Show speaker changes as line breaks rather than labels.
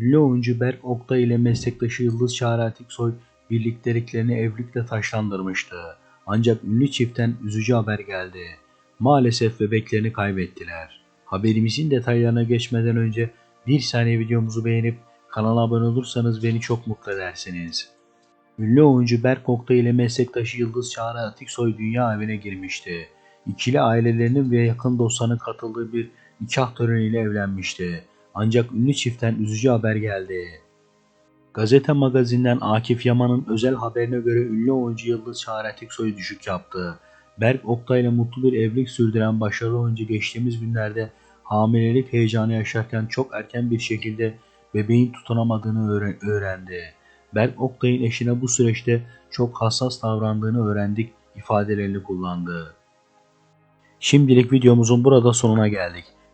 Ünlü oyuncu Berk Oktay ile meslektaşı Yıldız Çağrı Atiksoy birlikteliklerini evlilikle taşlandırmıştı. Ancak ünlü çiftten üzücü haber geldi. Maalesef bebeklerini kaybettiler. Haberimizin detaylarına geçmeden önce bir saniye videomuzu beğenip kanala abone olursanız beni çok mutlu edersiniz. Ünlü oyuncu Berk Oktay ile meslektaşı Yıldız Çağrı Atiksoy dünya evine girmişti. İkili ailelerinin ve yakın dostlarının katıldığı bir nikah töreniyle evlenmişti. Ancak ünlü çiftten üzücü haber geldi. Gazete magazinden Akif Yaman'ın özel haberine göre ünlü oyuncu Yıldız Çağrı Atiksoy düşük yaptı. Berk Oktay ile mutlu bir evlilik sürdüren başarılı oyuncu geçtiğimiz günlerde hamilelik heyecanı yaşarken çok erken bir şekilde bebeğin tutunamadığını öğren- öğrendi. Berk Oktay'ın eşine bu süreçte çok hassas davrandığını öğrendik ifadelerini kullandı. Şimdilik videomuzun burada sonuna geldik.